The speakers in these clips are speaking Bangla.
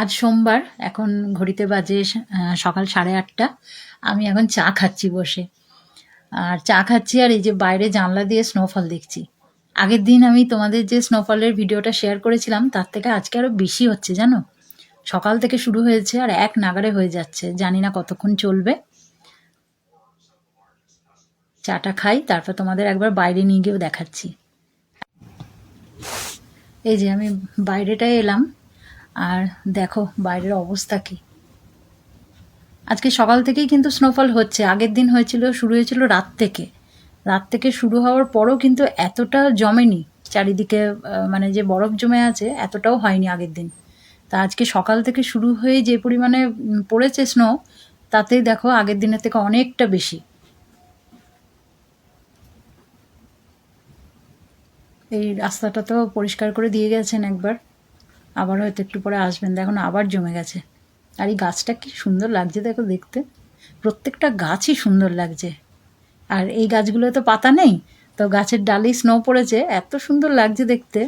আজ সোমবার, এখন ঘড়িতে বাজে সকাল সাড়ে আটটা। আমি এখন চা খাচ্ছি বসে। আর চা খাচ্ছি আর এই যে বাইরে জানলা দিয়ে স্নোফল দেখছি। আগের দিন আমি তোমাদের যে স্নোফলের ভিডিওটা শেয়ার করেছিলাম, তার থেকে আজকে আরও বেশি হচ্ছে, জানো? সকাল থেকে শুরু হয়েছে আর এক নাগারে হয়ে যাচ্ছে, জানি না কতক্ষণ চলবে। চাটা খাই, তারপর তোমাদের একবার বাইরে নিয়ে গিয়েও দেখাচ্ছি। এই যে আমি বাইরেটায় এলাম। আর দেখো বাইরের অবস্থা কি। আজকে সকাল থেকেই কিন্তু স্নোফল হচ্ছে, আগের দিন হয়েছিল, শুরু হয়েছিল রাত থেকে। রাত থেকে শুরু হওয়ার পরও কিন্তু এতটা জমেনি, চারিদিকে মানে যে বরফ জমে আছে, এতটাও হয়নি আগের দিন। তা আজকে সকাল থেকে শুরু হয়ে যে পরিমাণে পড়েছে স্নো তাতেই দেখো আগের দিনের থেকে অনেকটা বেশি। এই রাস্তাটা তো পরিষ্কার করে দিয়ে গেছেন একবার। আবার হয়তো একটু পরে আসবেন। দেখুন আবার জমে গেছে। আর এই গাছটা কি সুন্দর লাগছে দেখো দেখতে। প্রত্যেকটা গাছই সুন্দর লাগছে। আর এই গাছগুলো তো পাতা নেই। তো গাছের ডালেই স্নো পড়েছে। এত সুন্দর লাগছে দেখতে।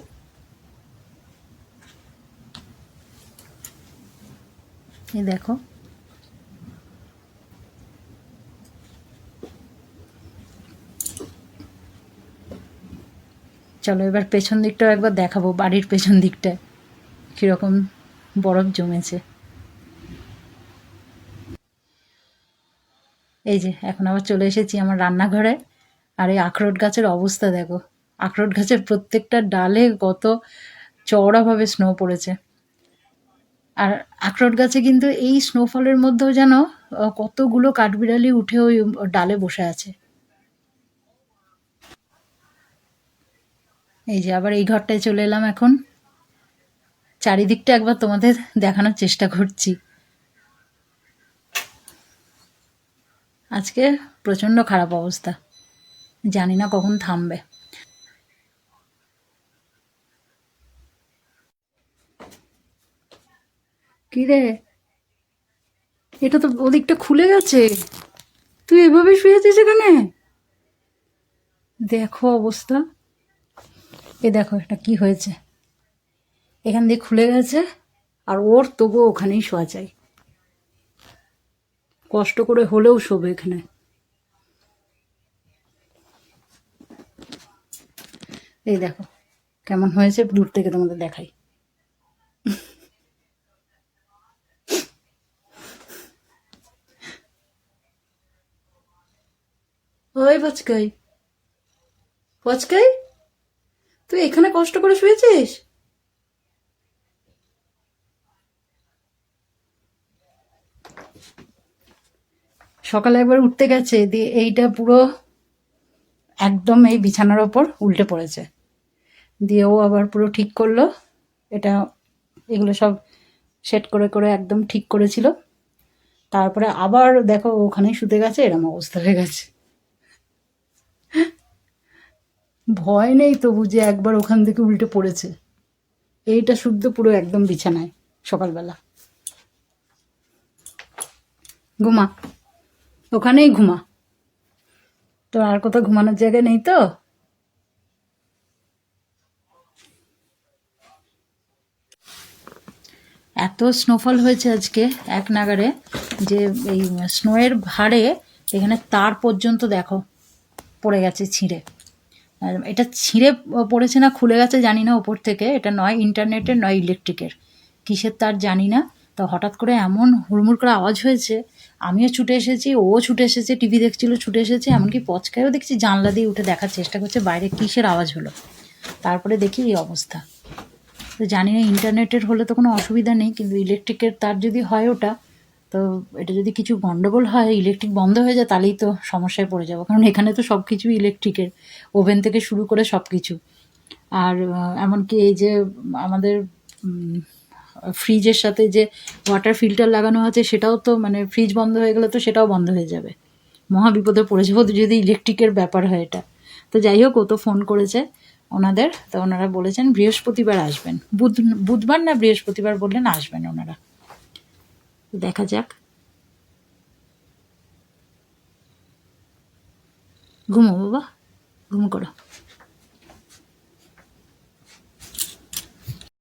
এই দেখো। চলো এবার পেছন দিকটাও একবার দেখাবো, বাড়ির পেছন দিকটায়। কীরকম বরফ জমেছে। এই যে, এখন আবার চলে এসেছি আমার রান্নাঘরে। আর এই আখরোট গাছের অবস্থা দেখো। আখরোট গাছের প্রত্যেকটা ডালে কত চওড়াভাবে স্নো পড়েছে। আর আখরোট গাছে কিন্তু এই স্নোফলের মধ্যেও যেন কতগুলো কাঠবিড়ালি উঠে ওই ডালে বসে আছে। এই যে, আবার এই ঘরটায় চলে এলাম এখন। চারিদিকটা একবার তোমাদের দেখানোর চেষ্টা করছি। আজকে প্রচণ্ড খারাপ অবস্থা। জানি না কখন থামবে। কি রে? এটা তো ওদিকটা খুলে গেছে। তুই এভাবে শুয়েছিস এখানে? দেখো অবস্থা। এ দেখো, এটা কি হয়েছে? এখান দিয়ে খুলে গেছে, আর ওর তবুও ওখানেই শোয়া চাই কষ্ট করে হলেও শোবে এখানে। এই দেখো, কেমন হয়েছে দূর থেকে তোমাদের দেখাই। ওই পচকাই। পচকাই? তুই এখানে কষ্ট করে শুয়েছিস? সকালে একবার উঠতে গেছে, দিয়ে এইটা পুরো একদম এই বিছানার ওপর উল্টে পড়েছে। দিয়ে ও আবার পুরো ঠিক করল। এটা এগুলো সব সেট করে করে একদম ঠিক করেছিল। তারপরে আবার দেখো ওখানেই শুতে গেছে, এরম অবস্থা হয়ে গেছে। ভয় নেই তবু যে একবার ওখান থেকে উল্টে পড়েছে। এইটা শুদ্ধ পুরো একদম বিছানায় সকালবেলা। ঘুমা। ওখানেই ঘুমা। তোর আর কোথাও ঘুমানোর জায়গা নেই তো? এত স্নোফল হয়েছে আজকে এক নাগারে যে এই স্নোয়ের ভারে এখানে তার পর্যন্ত দেখো, পড়ে গেছে ছিঁড়ে। এটা ছিঁড়ে পড়েছে না, খুলে গেছে জানি না ওপর থেকে। এটা নয় ইন্টারনেটের নয় ইলেকট্রিকের কিসের তার জানি না। তো হঠাৎ করে এমন হুড়মুড় করে আওয়াজ হয়েছে আমিও ছুটে এসেছি, ও ছুটে এসেছে, টিভি দেখছিল, ছুটে এসেছে, এমনকি পচকায়ও দেখছি, জানলা দিয়ে উঠে দেখার চেষ্টা করছে, বাইরে কিসের আওয়াজ হলো। তারপরে দেখি এই অবস্থা। তো জানি না, ইন্টারনেটের হলে তো কোনো অসুবিধা নেই, কিন্তু ইলেকট্রিকের তার যদি হয় ওটা, তো এটা যদি কিছু গণ্ডগোল হয়, ইলেকট্রিক বন্ধ হয়ে যায়, তাহলেই তো সমস্যায় পড়ে যাব। কারণ এখানে তো সব কিছুই ইলেকট্রিকের, ওভেন থেকে শুরু করে সব কিছু আর এমনকি এই যে আমাদের ফ্রিজের সাথে যে ওয়াটার ফিল্টার লাগানো আছে, সেটাও তো মানে ফ্রিজ বন্ধ হয়ে গেলে তো সেটাও বন্ধ হয়ে যাবে। মহা বিপদে পড়ে যদি ইলেকট্রিকের ব্যাপার হয় এটা। তো যাই হোক, ও তো ফোন করেছে ওনাদের। তো ওনারা বলেছেন বৃহস্পতিবার আসবেন। বুধ, বুধবার না বৃহস্পতিবার বললেন আসবেন ওনারা। দেখা যাক। ঘুমো বাবা, ঘুম করো।